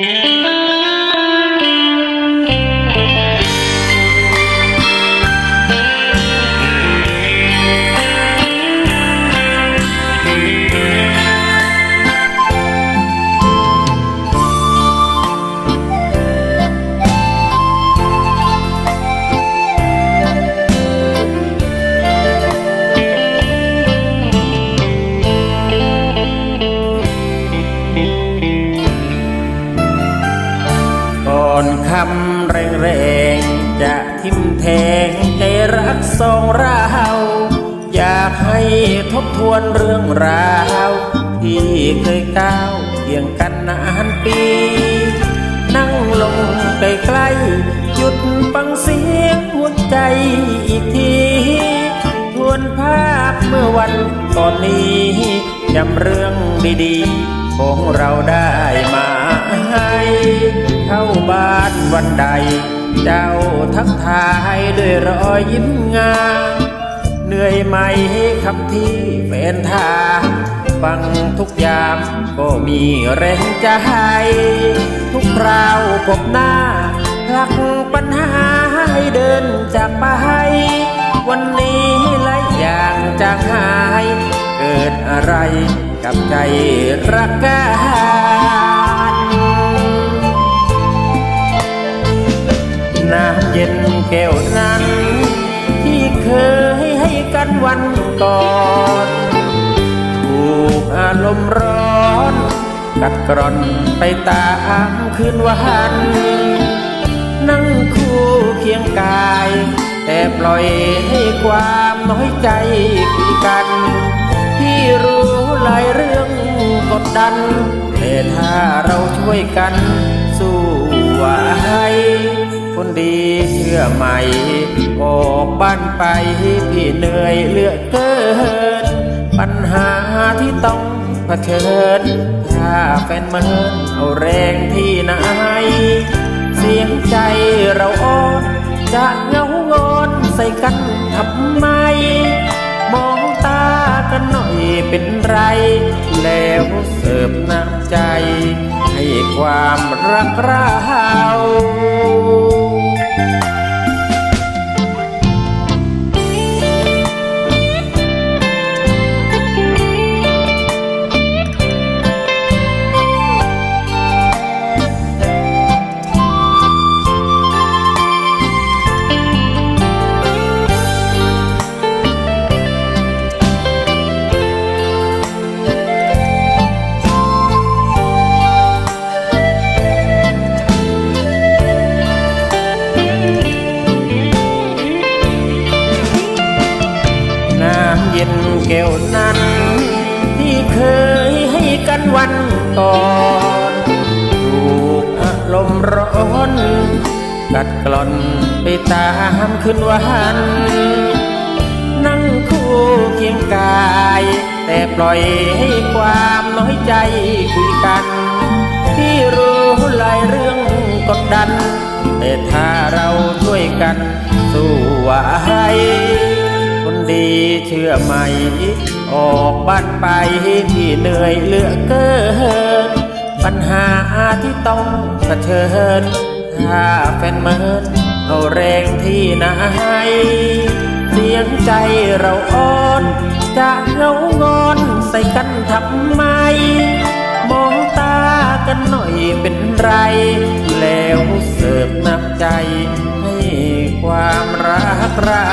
ก่ แทงใจรักสองเราอยากให้ทบทวนเรื่องราวที่เคยก้าวเคียงกันนานปี นั่งลงใกล้ๆหยุดฟังเสียงหัวใจอีกทีทวนภาพเมื่อวันก่อนนี้จำเรื่องดีๆ ของเราได้มาให้เข้าบ้านวันใด เจ้าทักทายด้วยรอยยิ้มงามเหนื่อยไหมครับที่แฟนทางฟังทุกยามก็มีแรงใจ ทุกคราวพบหน้าพลักปัญหาให้เดินจากไป วันนี้หลายอย่างจางหาย เกิดอะไรกับใจรักกัน ย็นแก้วนั้น ที่เคยให้กันวันก่อนถูกอารมณ์ร้อน กัดกร่อนไปตามคืนวันนั่งคู่เคียงกาย แต่ปล่อยให้ความน้อยใจคุยกัน ที่รู้หลายเรื่องกดดัน แต่ถ้าเราช่วยกันสู้ไหวคนดีเชื่อไหม ออกบ้านไปพี่เหนื่อยเลือเกิน ปัญหาที่ต้องเผชิญ ถ้าแฟนเมินเอาแรงที่ไหน เสียงใจเราอ่อนจะเหงางอนใส่กันทำไม มองตากันหน่อยเป็นไร แล้วเสิร์ฟน้ำใจ ให้ความรักเรา แก้วนั้น ที่เคยให้กันวันก่อนถูกอารมณ์ร้อนกัดกล่อนไปตามคืนวันนั่งคู่เคียงกาย แต่ปล่อยให้ความน้อยใจคุยกัน ที่รู้หลายเรื่องกดดัน แต่ถ้าเราช่วยกันสู้ไหว ดีเชื่อไหม ออกบ้านไปที่เหนื่อยเหลือเกิน ปัญหาที่ต้องเผชิญ ถ้าแฟนเมินเอาแรงที่ไหนเสียงใจเราอ่อน จะเหงางอนใส่กันทำไม มองตากันหน่อยเป็นไร แล้วเสิร์ฟน้ำใจให้ความรักรา